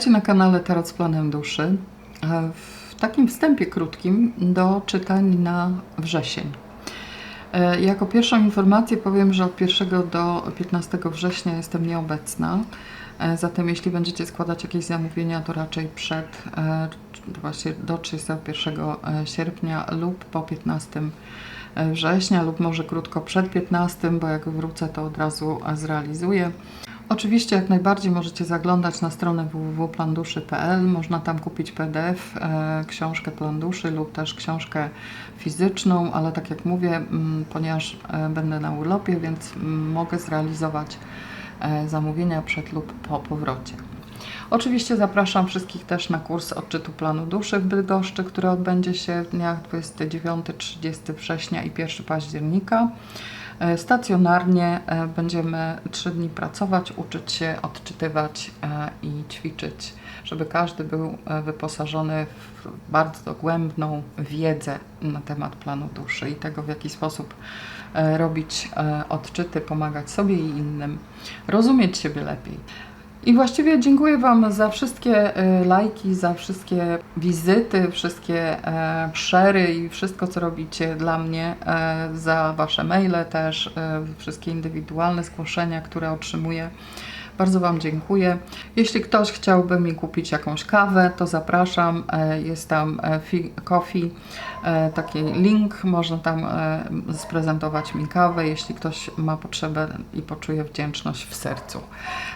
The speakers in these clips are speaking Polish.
Witajcie na kanale Tarot z Planem Duszy. E, W takim wstępie krótkim do czytań na wrzesień. E, Jako pierwszą informację powiem, że od 1 do 15 września jestem nieobecna. E, Zatem jeśli będziecie składać jakieś zamówienia, to raczej przed, właśnie do 31 sierpnia lub po 15 września, lub może krótko przed 15, bo jak wrócę, to od razu zrealizuję. Oczywiście jak najbardziej możecie zaglądać na stronę www.planduszy.pl. Można tam kupić PDF, e, książkę Plan Duszy lub też książkę fizyczną, ale tak jak mówię, mm, ponieważ e, będę na urlopie, więc mm, mogę zrealizować e, zamówienia przed lub po powrocie. Oczywiście zapraszam wszystkich też na kurs odczytu planu duszy w Bydgoszczy, który odbędzie się w dniach 29-30 września i 1 października. E, Stacjonarnie e, będziemy 3 dni pracować, uczyć się, odczytywać e, i ćwiczyć, żeby każdy był wyposażony w bardzo dogłębną wiedzę na temat planu duszy i tego, w jaki sposób robić odczyty, pomagać sobie i innym, rozumieć siebie lepiej. I właściwie dziękuję Wam za wszystkie e, lajki, za wszystkie wizyty, wszystkie e, szery i wszystko, co robicie dla mnie, e, za Wasze maile też, e, wszystkie indywidualne zgłoszenia, które otrzymuję. Bardzo Wam dziękuję. Jeśli ktoś chciałby mi kupić jakąś kawę, to zapraszam. E, Jest tam coffee, e, taki link, można tam e, sprezentować mi kawę, jeśli ktoś ma potrzebę i poczuje wdzięczność w sercu.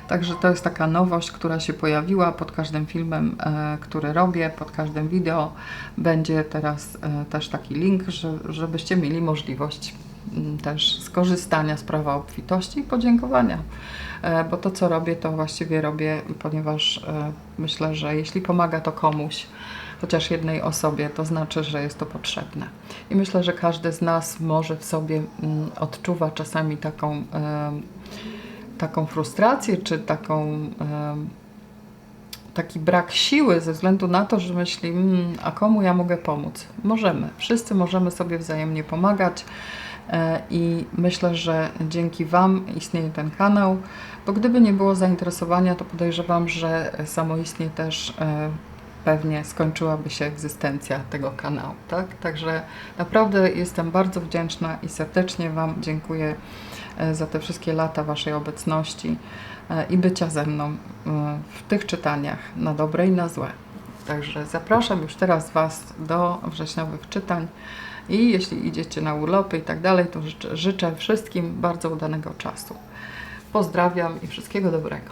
Także to jest taka nowość, która się pojawiła pod każdym filmem, który robię, pod każdym wideo. Będzie teraz też taki link, że, żebyście mieli możliwość mm, też skorzystania z prawa obfitości i podziękowania. E, Bo to, co robię, to właściwie robię, ponieważ e, myślę, że jeśli pomaga to komuś, chociaż jednej osobie, to znaczy, że jest to potrzebne. I myślę, że każdy z nas może w sobie mm, odczuwa czasami taką, em, taką frustrację, czy taką, taki brak siły ze względu na to, że myśli, mm, a komu ja mogę pomóc? Możemy. Wszyscy możemy sobie wzajemnie pomagać. E, I myślę, że dzięki Wam istnieje ten kanał, bo gdyby nie było zainteresowania, to podejrzewam, że samoistnie też e, pewnie skończyłaby się egzystencja tego kanału. Tak? Także naprawdę jestem bardzo wdzięczna i serdecznie Wam dziękuję e, za te wszystkie lata Waszej obecności i bycia ze mną w tych czytaniach na dobre i na złe. Także zapraszam już teraz Was do wrześniowych czytań. I jeśli idziecie na urlopy i tak dalej, to życzę, życzę wszystkim bardzo udanego czasu. Pozdrawiam i wszystkiego dobrego.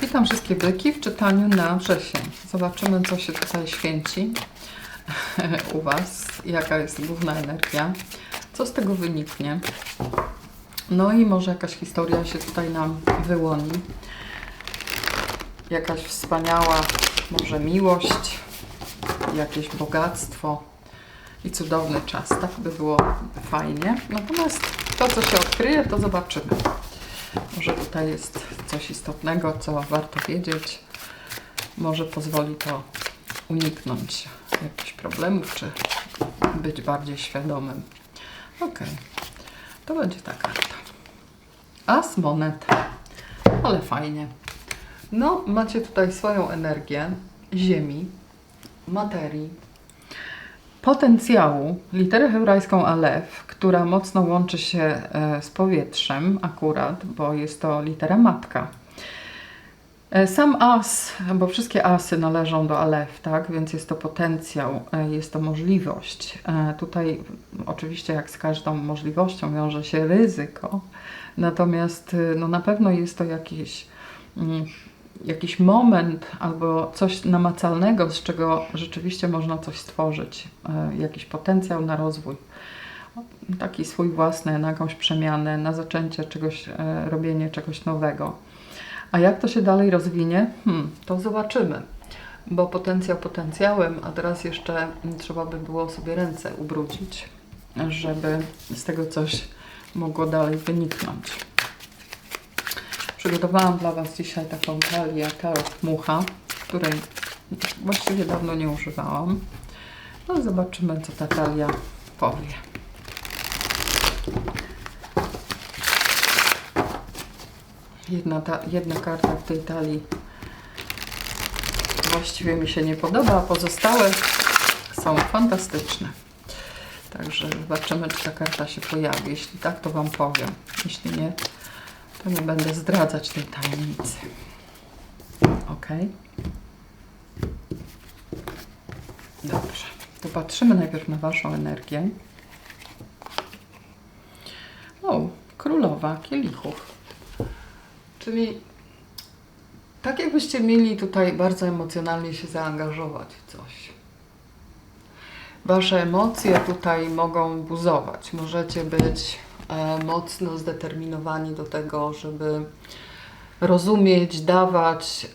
Witam wszystkie byki w czytaniu na wrzesień. Zobaczymy, co się tutaj święci u Was, jaka jest główna energia, co z tego wyniknie. No i może jakaś historia się tutaj nam wyłoni. Jakaś wspaniała, może miłość, jakieś bogactwo i cudowny czas. Tak by było fajnie. Natomiast to, co się odkryje, to zobaczymy. Może tutaj jest coś istotnego, co warto wiedzieć. Może pozwoli to uniknąć jakichś problemów, czy być bardziej świadomym. Ok, to będzie ta karta. As monet, ale fajnie. No, macie tutaj swoją energię ziemi, materii, potencjału, literę hebrajską Alef, która mocno łączy się e, z powietrzem akurat, bo jest to litera matka. E, Sam as, bo wszystkie asy należą do Alef, tak? Więc jest to potencjał, e, jest to możliwość. Tutaj oczywiście jak z każdą możliwością wiąże się ryzyko, natomiast no, na pewno jest to jakiś mm, jakiś moment albo coś namacalnego, z czego rzeczywiście można coś stworzyć, e, jakiś potencjał na rozwój, taki swój własny, na jakąś przemianę, na zaczęcie czegoś, e, robienie czegoś nowego. A jak to się dalej rozwinie? Hmm, to zobaczymy. Bo potencjał potencjałem, a teraz jeszcze trzeba by było sobie ręce ubrudzić, żeby z tego coś mogło dalej wyniknąć. Przygotowałam dla Was dzisiaj taką talię Tarot Mucha, której właściwie dawno nie używałam. No zobaczymy, co ta talia powie. Jedna, ta, jedna karta w tej talii właściwie mi się nie podoba, a pozostałe są fantastyczne. Także zobaczymy, czy ta karta się pojawi. Jeśli tak, to Wam powiem. Jeśli nie, to nie będę zdradzać tej tajemnicy. Ok. Dobrze. To patrzymy najpierw na Waszą energię. O, królowa kielichów. Czyli tak jakbyście mieli tutaj bardzo emocjonalnie się zaangażować w coś. Wasze emocje tutaj mogą buzować. Możecie być mocno zdeterminowani do tego, żeby rozumieć, dawać,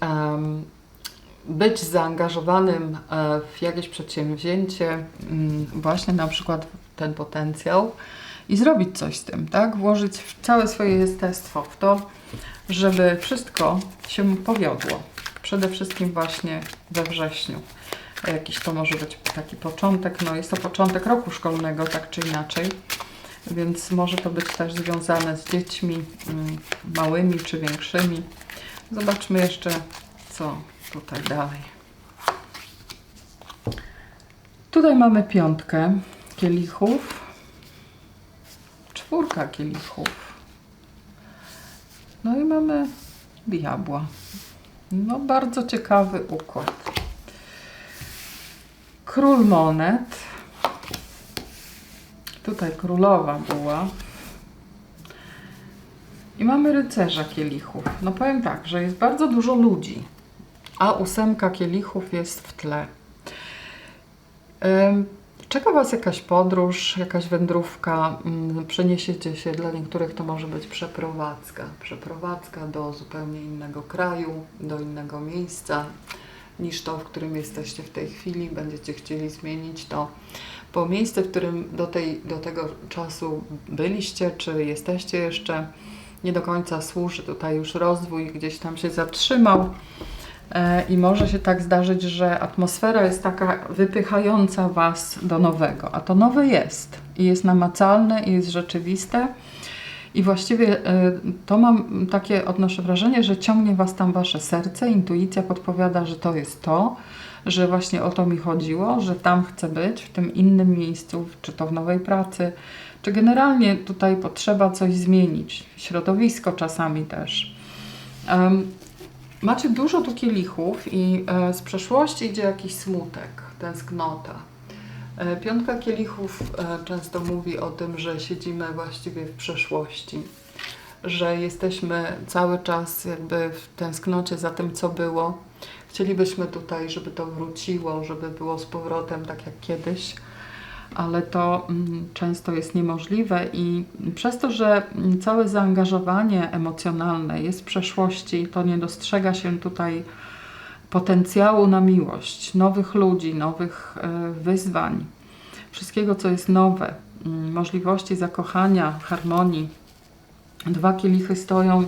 być zaangażowanym e, w jakieś przedsięwzięcie, mm, właśnie na przykład ten potencjał i zrobić coś z tym, tak? Włożyć całe swoje jestestwo w to, żeby wszystko się powiodło. Przede wszystkim właśnie we wrześniu. Jakiś to może być taki początek, no jest to początek roku szkolnego, tak czy inaczej, więc może to być też związane z dziećmi mm, małymi czy większymi. Zobaczmy jeszcze, co tutaj dalej. Tutaj mamy piątkę kielichów, czwórka kielichów. No i mamy diabła. No bardzo ciekawy układ. Król monet. Tutaj królowa była. I mamy rycerza kielichów. No powiem tak, że jest bardzo dużo ludzi, a ósemka kielichów jest w tle. Czeka Was jakaś podróż, jakaś wędrówka, mm, przeniesiecie się, dla niektórych to może być przeprowadzka. Przeprowadzka do zupełnie innego kraju, do innego miejsca niż to, w którym jesteście w tej chwili. Będziecie chcieli zmienić to, bo miejsce, w którym do, tej, do tego czasu byliście, czy jesteście jeszcze, nie do końca służy tutaj już rozwój, gdzieś tam się zatrzymał. E, I może się tak zdarzyć, że atmosfera jest taka wypychająca Was do nowego, a to nowe jest i jest namacalne i jest rzeczywiste. I właściwie e, to mam takie, odnoszę wrażenie, że ciągnie Was tam Wasze serce, intuicja podpowiada, że to jest to, że właśnie o to mi chodziło, że tam chcę być, w tym innym miejscu, czy to w nowej pracy, czy generalnie tutaj potrzeba coś zmienić, środowisko czasami też. Em, Macie dużo tu kielichów i e, z przeszłości idzie jakiś smutek, tęsknota. E, piątka kielichów e, często mówi o tym, że siedzimy właściwie w przeszłości, że jesteśmy cały czas jakby w tęsknocie za tym, co było. Chcielibyśmy tutaj, żeby to wróciło, żeby było z powrotem tak jak kiedyś ale to mm, często jest niemożliwe i przez to, że mm, całe zaangażowanie emocjonalne jest w przeszłości, to nie dostrzega się tutaj potencjału na miłość, nowych ludzi, nowych e, wyzwań, wszystkiego, co jest nowe, mm, możliwości zakochania, harmonii. Dwa kielichy stoją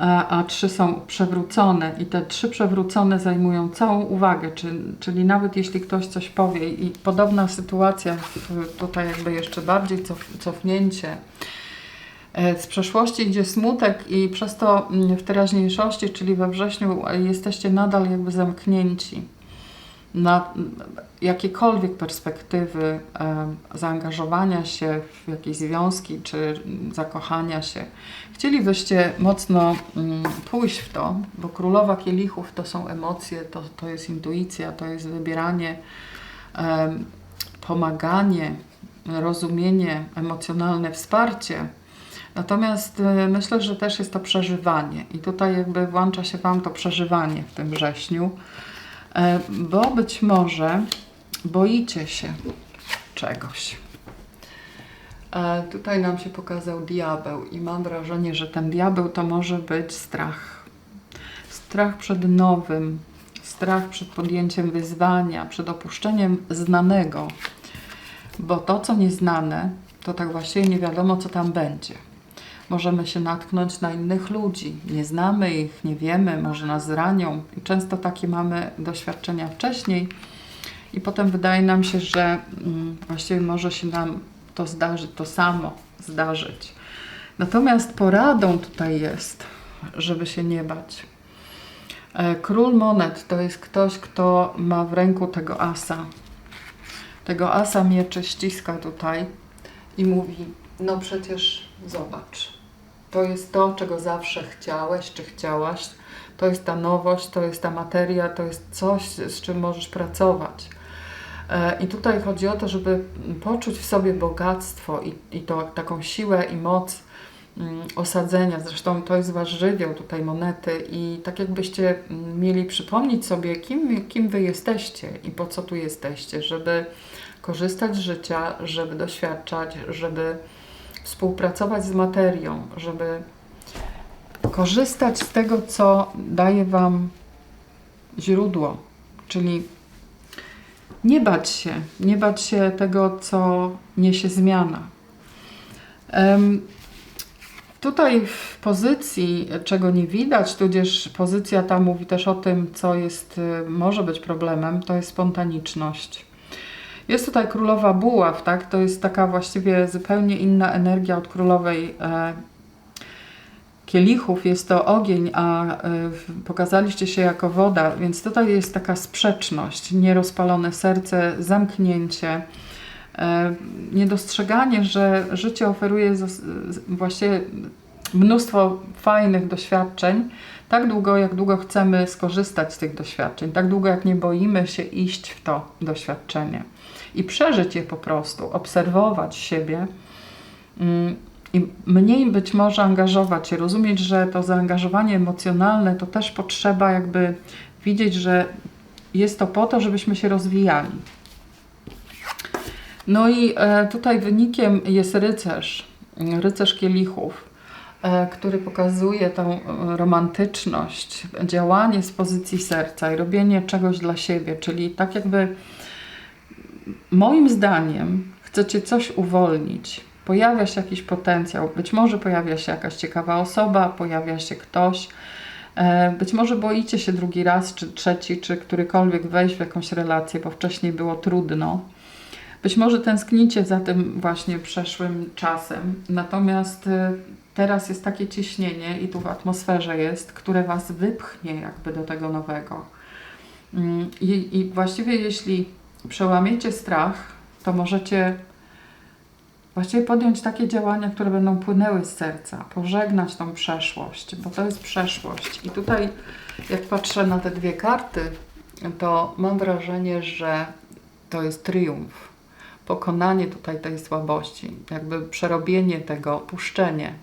a, a trzy są przewrócone i te trzy przewrócone zajmują całą uwagę, czyli, czyli nawet jeśli ktoś coś powie i podobna sytuacja, tutaj jakby jeszcze bardziej cof, cofnięcie, e, z przeszłości idzie smutek i przez to mm, w teraźniejszości, czyli we wrześniu jesteście nadal jakby zamknięci na jakiekolwiek perspektywy zaangażowania się w jakieś związki czy zakochania się, chcielibyście mocno mm, pójść w to, bo królowa kielichów to są emocje, to, to jest intuicja, to jest wybieranie, pomaganie, rozumienie, emocjonalne wsparcie. Natomiast e, myślę, że też jest to przeżywanie i tutaj jakby włącza się Wam to przeżywanie w tym wrześniu bo być może boicie się czegoś. E, tutaj nam się pokazał diabeł i mam wrażenie, że ten diabeł to może być strach. Strach przed nowym, strach przed podjęciem wyzwania, przed opuszczeniem znanego, bo to, co nieznane, to tak właściwie nie wiadomo, co tam będzie możemy się natknąć na innych ludzi. Nie znamy ich, nie wiemy, może nas zranią. I często takie mamy doświadczenia wcześniej i potem wydaje nam się, że mm, właściwie może się nam to zdarzyć, to samo zdarzyć. Natomiast poradą tutaj jest, żeby się nie bać. E, Król monet to jest ktoś, kto ma w ręku tego asa. Tego asa mieczy ściska tutaj i mówi: No przecież zobacz, to jest to, czego zawsze chciałeś czy chciałaś. To jest ta nowość, to jest ta materia, to jest coś, z czym możesz pracować. E, I tutaj chodzi o to, żeby poczuć w sobie bogactwo i, i to, taką siłę i moc mm, osadzenia. Zresztą to jest wasz żywioł tutaj monety i tak jakbyście mm, mieli przypomnieć sobie, kim, kim wy jesteście i po co tu jesteście, żeby korzystać z życia, żeby doświadczać, żeby współpracować z materią, żeby korzystać z tego, co daje wam źródło, czyli nie bać się, nie bać się tego, co niesie zmiana. Em, Tutaj w pozycji, czego nie widać, tudzież pozycja ta mówi też o tym, co jest, y, może być problemem, to jest spontaniczność. Jest tutaj królowa buław, tak? To jest taka właściwie zupełnie inna energia od królowej e, kielichów. Jest to ogień, a e, pokazaliście się jako woda, więc tutaj jest taka sprzeczność, nierozpalone serce, zamknięcie, e, niedostrzeganie, że życie oferuje właściwie mnóstwo fajnych doświadczeń, tak długo, jak długo chcemy skorzystać z tych doświadczeń, tak długo, jak nie boimy się iść w to doświadczenie i przeżyć je po prostu, obserwować siebie mm, i mniej być może angażować się, rozumieć, że to zaangażowanie emocjonalne to też potrzeba jakby widzieć, że jest to po to, żebyśmy się rozwijali. No i e, tutaj wynikiem jest rycerz, rycerz kielichów, e, który pokazuje tą e, romantyczność, działanie z pozycji serca i robienie czegoś dla siebie, czyli tak jakby moim zdaniem chcecie coś uwolnić. Pojawia się jakiś potencjał, być może pojawia się jakaś ciekawa osoba, pojawia się ktoś. e, Być może boicie się drugi raz, czy trzeci, czy którykolwiek wejść w jakąś relację, bo wcześniej było trudno. Być może tęsknicie za tym właśnie przeszłym czasem, natomiast e, teraz jest takie ciśnienie i tu w atmosferze jest, które Was wypchnie jakby do tego nowego. Mm, I, i właściwie jeśli przełamiecie strach, to możecie właściwie podjąć takie działania, które będą płynęły z serca, pożegnać tą przeszłość, bo to jest przeszłość. I tutaj, jak patrzę na te dwie karty, to mam wrażenie, że to jest triumf, pokonanie tutaj tej słabości, jakby przerobienie tego, puszczenie.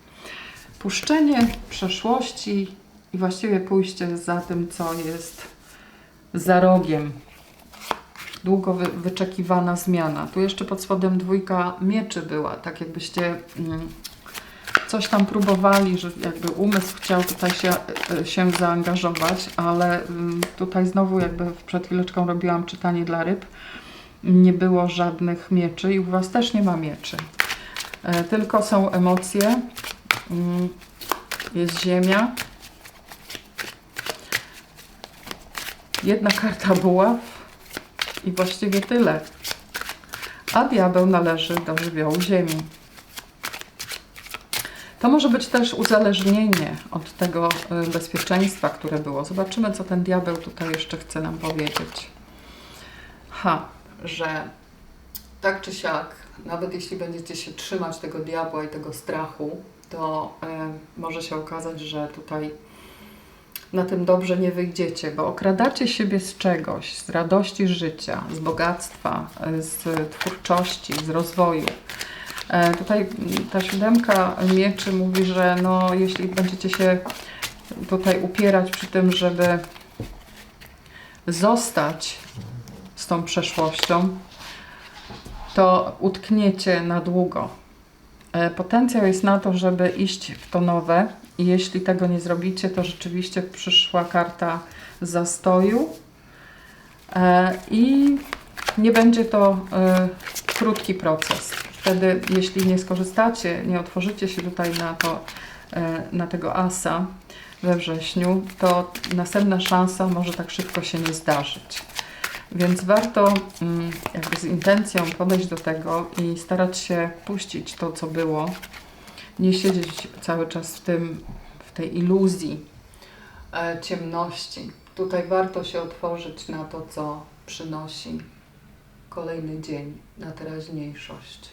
Puszczenie przeszłości i właściwie pójście za tym, co jest za rogiem, długo wy, wyczekiwana zmiana. Tu jeszcze pod spodem dwójka mieczy była, tak jakbyście mm, coś tam próbowali, że jakby umysł chciał tutaj się, e, się zaangażować, ale mm, tutaj znowu jakby przed chwileczką robiłam czytanie dla ryb, nie było żadnych mieczy i u Was też nie ma mieczy. E, Tylko są emocje, mm, jest ziemia, jedna karta buław, i właściwie tyle. A diabeł należy do żywiołu ziemi. To może być też uzależnienie od tego y, bezpieczeństwa, które było. Zobaczymy, co ten diabeł tutaj jeszcze chce nam powiedzieć. Ha, że tak czy siak, nawet jeśli będziecie się trzymać tego diabła i tego strachu, to y, może się okazać, że tutaj na tym dobrze nie wyjdziecie, bo okradacie siebie z czegoś, z radości życia, z bogactwa, z twórczości, z rozwoju. E, Tutaj ta siódemka mieczy mówi, że no, jeśli będziecie się tutaj upierać przy tym, żeby zostać z tą przeszłością, to utkniecie na długo. E, Potencjał jest na to, żeby iść w to nowe i jeśli tego nie zrobicie, to rzeczywiście przyszła karta zastoju e, i nie będzie to e, krótki proces. Wtedy, jeśli nie skorzystacie, nie otworzycie się tutaj na, to, e, na tego asa we wrześniu, to następna szansa może tak szybko się nie zdarzyć. Więc warto mm, jakby z intencją podejść do tego i starać się puścić to, co było, nie siedzieć cały czas w tym, w tej iluzji e, ciemności. Tutaj warto się otworzyć na to, co przynosi kolejny dzień, na teraźniejszość.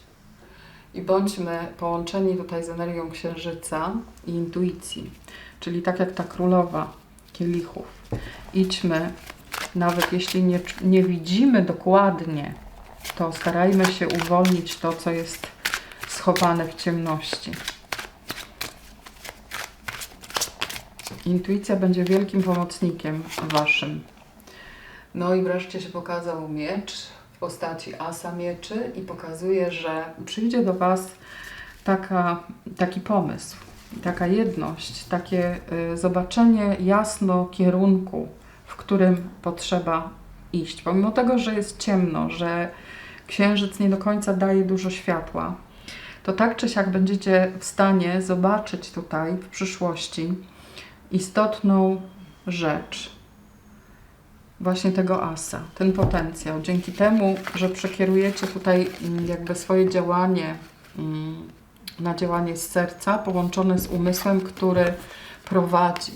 I bądźmy połączeni tutaj z energią księżyca i intuicji. Czyli tak jak ta królowa kielichów. Idźmy, nawet jeśli nie, nie widzimy dokładnie, to starajmy się uwolnić to, co jest schowane w ciemności. Intuicja będzie wielkim pomocnikiem waszym. No i wreszcie się pokazał miecz w postaci asa mieczy i pokazuje, że przyjdzie do was taka, taki pomysł, taka jedność, takie y, zobaczenie jasno kierunku, w którym potrzeba iść. Pomimo tego, że jest ciemno, że księżyc nie do końca daje dużo światła, to tak czy siak będziecie w stanie zobaczyć tutaj w przyszłości istotną rzecz właśnie tego asa, ten potencjał. Dzięki temu, że przekierujecie tutaj mm, jakby swoje działanie mm, na działanie z serca, połączone z umysłem, który prowadzi.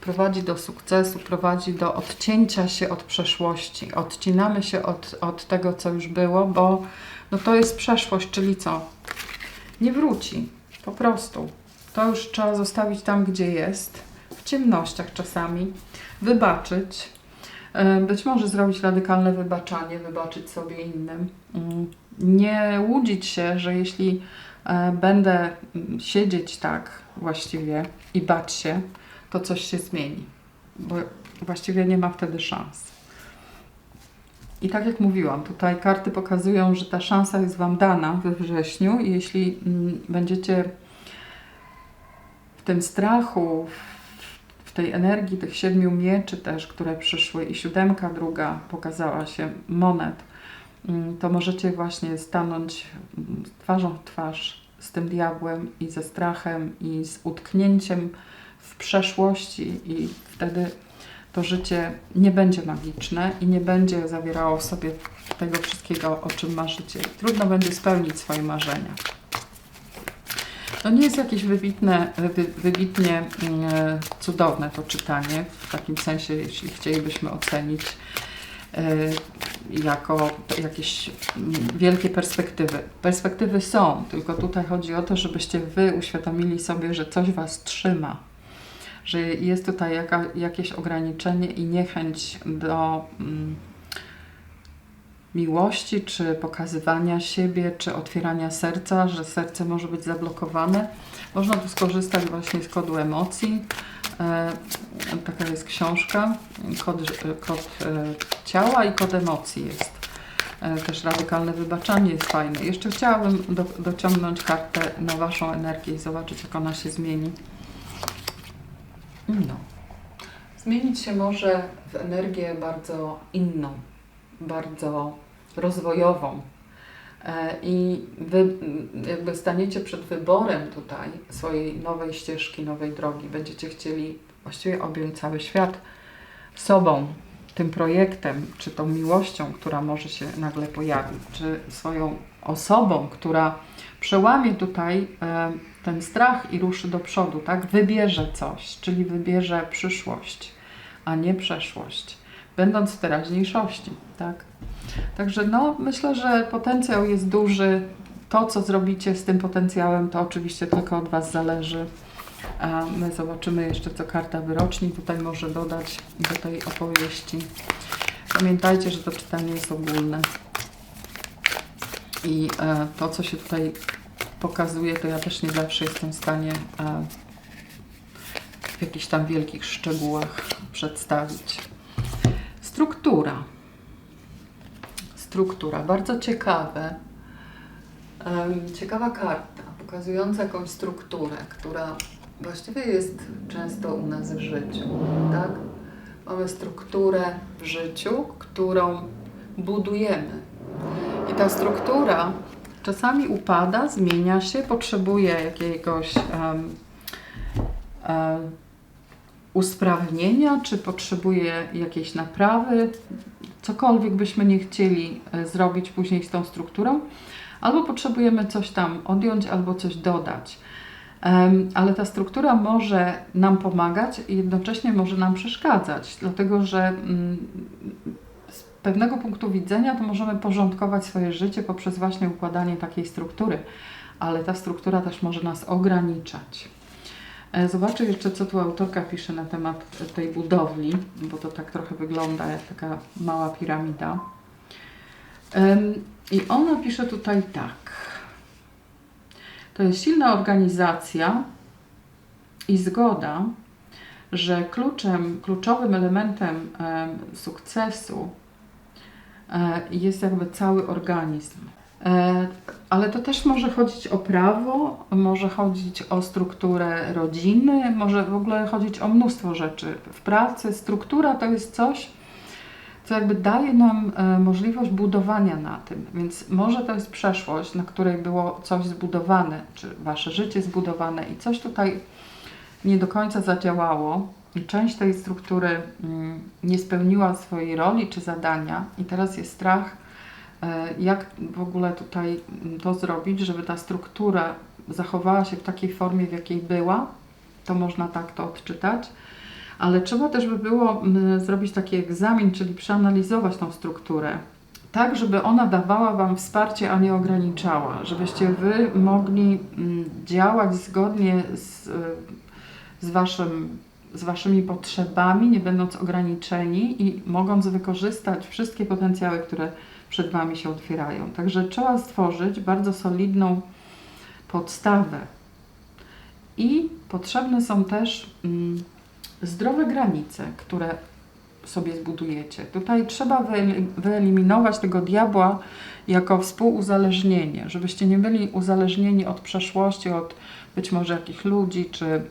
Prowadzi do sukcesu, prowadzi do odcięcia się od przeszłości. Odcinamy się od, od tego, co już było, bo no to jest przeszłość, czyli co? Nie wróci. Po prostu. To już trzeba zostawić tam, gdzie jest, ciemnościach czasami, wybaczyć. E, Być może zrobić radykalne wybaczanie, wybaczyć sobie innym. Mm, Nie łudzić się, że jeśli e, będę mm, siedzieć tak właściwie i bać się, to coś się zmieni, bo właściwie nie ma wtedy szans. I tak jak mówiłam, tutaj karty pokazują, że ta szansa jest Wam dana we wrześniu i jeśli mm, będziecie w tym strachu, w tej energii tych siedmiu mieczy też, które przyszły i siódemka druga pokazała się, monet, mm, to możecie właśnie stanąć mm, twarzą w twarz z tym diabłem i ze strachem i z utknięciem w przeszłości i wtedy to życie nie będzie magiczne i nie będzie zawierało w sobie tego wszystkiego, o czym marzycie. Trudno będzie spełnić swoje marzenia. To nie jest jakieś wybitne, wy, wybitnie mm, cudowne to czytanie, w takim sensie, jeśli chcielibyśmy ocenić y, jako jakieś mm, wielkie perspektywy. Perspektywy są, tylko tutaj chodzi o to, żebyście Wy uświadomili sobie, że coś Was trzyma, że jest tutaj jaka, jakieś ograniczenie i niechęć do mm, miłości, czy pokazywania siebie, czy otwierania serca, że serce może być zablokowane. Można tu skorzystać właśnie z kodu emocji. E, taka jest książka, kod, kod e, ciała i kod emocji jest. E, też radykalne wybaczanie jest fajne. Jeszcze chciałabym do, dociągnąć kartę na Waszą energię i zobaczyć, jak ona się zmieni. No. Zmienić się może w energię bardzo inną, bardzo rozwojową. E, I wy jakby staniecie przed wyborem tutaj swojej nowej ścieżki, nowej drogi. Będziecie chcieli właściwie objąć cały świat sobą, tym projektem, czy tą miłością, która może się nagle pojawić, czy swoją osobą, która przełamie tutaj e, ten strach i ruszy do przodu, tak? Wybierze coś, czyli wybierze przyszłość, a nie przeszłość, będąc w teraźniejszości, tak? Także no, myślę, że potencjał jest duży. To, co zrobicie z tym potencjałem, to oczywiście tylko od Was zależy. A my zobaczymy jeszcze, co karta wyroczni tutaj może dodać do tej opowieści. Pamiętajcie, że to czytanie jest ogólne. I e, to, co się tutaj pokazuje, to ja też nie zawsze jestem w stanie e, w jakichś tam wielkich szczegółach przedstawić. Struktura. Struktura. Bardzo ciekawe. Ciekawa karta, pokazująca jakąś strukturę, która właściwie jest często u nas w życiu, tak? Mamy strukturę w życiu, którą budujemy. I ta struktura czasami upada, zmienia się, potrzebuje jakiegoś em, em, usprawnienia, czy potrzebuje jakiejś naprawy, cokolwiek byśmy nie chcieli e, zrobić później z tą strukturą, albo potrzebujemy coś tam odjąć, albo coś dodać. Ale ta struktura może nam pomagać i jednocześnie może nam przeszkadzać, dlatego że mm, z pewnego punktu widzenia to możemy porządkować swoje życie poprzez właśnie układanie takiej struktury, ale ta struktura też może nas ograniczać. E, Zobaczę jeszcze, co tu autorka pisze na temat tej budowli, bo to tak trochę wygląda jak taka mała piramida. I ona pisze tutaj tak. To jest silna organizacja i zgoda, że kluczem, kluczowym elementem em, sukcesu e, jest jakby cały organizm. E, Ale to też może chodzić o prawo, może chodzić o strukturę rodziny, może w ogóle chodzić o mnóstwo rzeczy. W pracy struktura to jest coś, co jakby daje nam e, możliwość budowania na tym. Więc może to jest przeszłość, na której było coś zbudowane, czy wasze życie zbudowane i coś tutaj nie do końca zadziałało. I część tej struktury mm, nie spełniła swojej roli czy zadania, i teraz jest strach, jak w ogóle tutaj mm, to zrobić, żeby ta struktura zachowała się w takiej formie, w jakiej była. To można tak to odczytać. Ale trzeba też by było mm, zrobić taki egzamin, czyli przeanalizować tą strukturę, tak żeby ona dawała Wam wsparcie, a nie ograniczała, żebyście Wy mogli mm, działać zgodnie z, y, z, waszym, z Waszymi potrzebami, nie będąc ograniczeni i mogąc wykorzystać wszystkie potencjały, które przed Wami się otwierają. Także trzeba stworzyć bardzo solidną podstawę. I potrzebne są też mm, zdrowe granice, które sobie zbudujecie. Tutaj trzeba wyeli- wyeliminować tego diabła jako współuzależnienie, żebyście nie byli uzależnieni od przeszłości, od być może jakichś ludzi, czy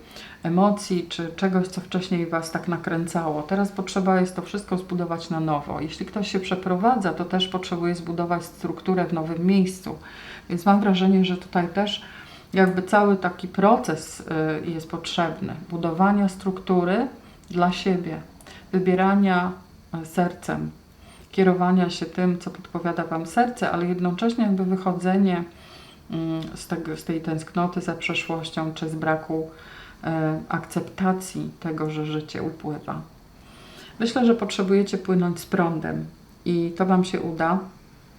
emocji, czy czegoś, co wcześniej Was tak nakręcało. Teraz potrzeba jest to wszystko zbudować na nowo. Jeśli ktoś się przeprowadza, to też potrzebuje zbudować strukturę w nowym miejscu. Więc mam wrażenie, że tutaj też jakby cały taki proces y, jest potrzebny. Budowania struktury dla siebie, wybierania y, sercem, kierowania się tym, co podpowiada Wam serce, ale jednocześnie jakby wychodzenie z, tego, z tej tęsknoty za przeszłością, czy z braku y, akceptacji tego, że życie upływa. Myślę, że potrzebujecie płynąć z prądem i to Wam się uda.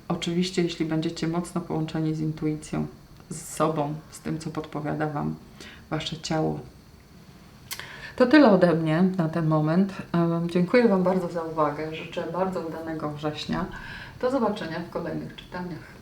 Oczywiście, jeśli będziecie mocno połączeni z intuicją, z sobą, z tym, co podpowiada Wam Wasze ciało. To tyle ode mnie na ten moment. Dziękuję Wam bardzo za uwagę. Życzę bardzo udanego września. Do zobaczenia w kolejnych czytaniach.